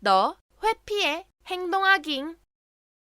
너 회피해. 행동하긴.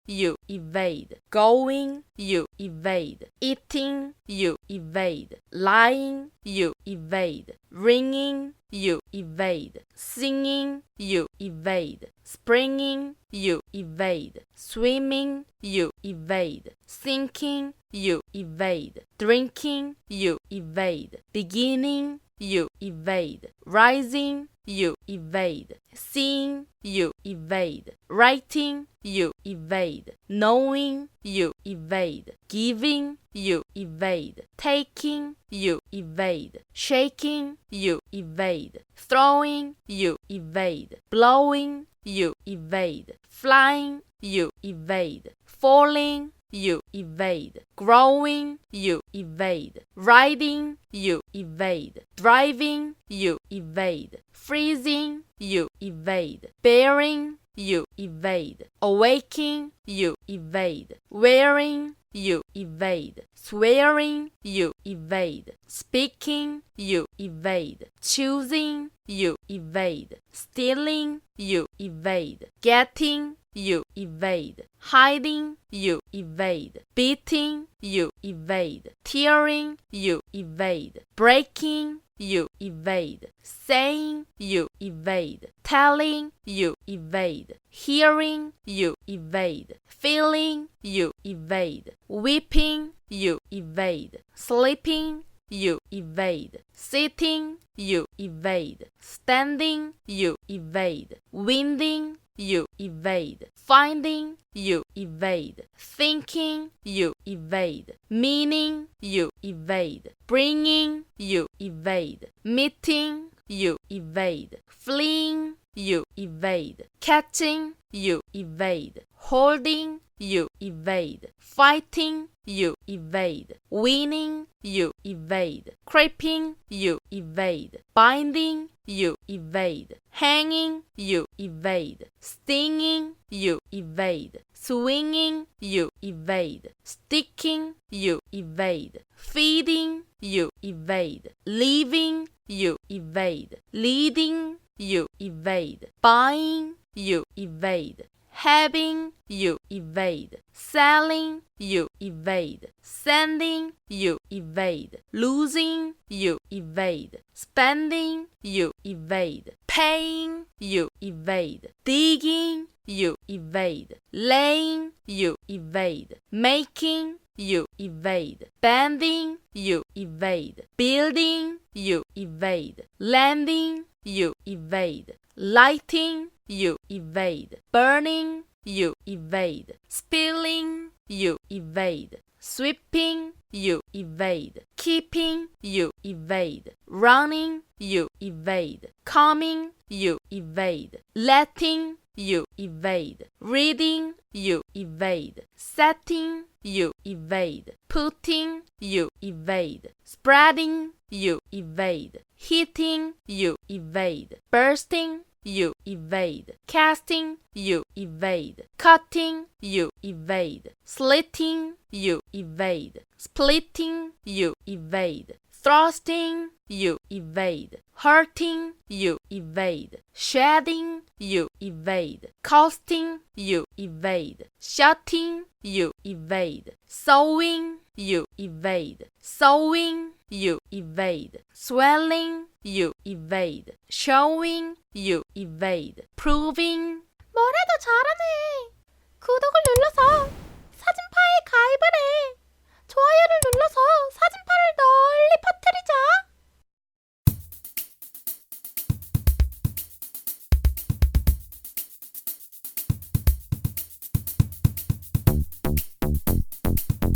you evade, going, you evade, eating, you evade, lying, you evade, ringing, you evade, singing, you evade, springing, you evade, swimming, you evade, sinking, you evade, drinking, you evade, beginning, you evade, rising, you evade, seeing, you evade, writing, you evade, knowing, you evade, giving, you evade, taking, you evade, shaking, you evade, throwing, you evade, blowing, you evade, flying, you evade, falling, you evade, growing, you evade, riding, you evade, driving, you evade, freezing, you evade, bearing, you evade, awaking, you evade, wearing, you evade, swearing, you evade, speaking, you evade, choosing, you evade, stealing, you evade, getting, you evade, hiding, you evade, beating, you evade, tearing, you evade, breaking, you evade, saying, you evade, telling, you evade, hearing, you evade, feeling, you evade, weeping, you evade, sleeping, you evade, sitting, you evade, standing, you evade, winding, you. Evade, finding, you. Evade, thinking, you. Evade, meaning, you. Evade, bringing, you. Evade, meeting, you. Evade, fleeing, you. Evade, catching, you. Evade, holding, you evade, fighting, you evade, winning, you evade, creeping, you evade, binding, you evade, hanging, you evade, stinging, you evade, swinging, you evade, sticking, you evade, feeding, you evade, leaving, you evade, leading, you evade, buying, you evade, having, you. Evade, selling, you. Evade, sending, you. Evade, losing, you. Evade, spending, you. Evade, paying, you. Evade, digging, you evade, laying, you evade, making, you evade, bending, you evade, building, you evade, landing, you evade, lighting, you evade, burning, you evade, spilling, you evade, sweeping, you evade, keeping, you evade, running, you evade, coming, you evade, letting, you evade, reading, you evade, setting, you evade, putting, you evade, spreading, you evade, hitting, you evade, bursting, you evade, casting, you evade, cutting, you evade, slitting, you evade, splitting, you evade, thrusting, you evade, hurting, you evade, shedding, you evade, casting, you evade, shutting, you evade, sewing, you evade, sewing, you evade, swelling, you evade, showing, you evade, proving. 뭐래도 잘하네. 구독을 눌러서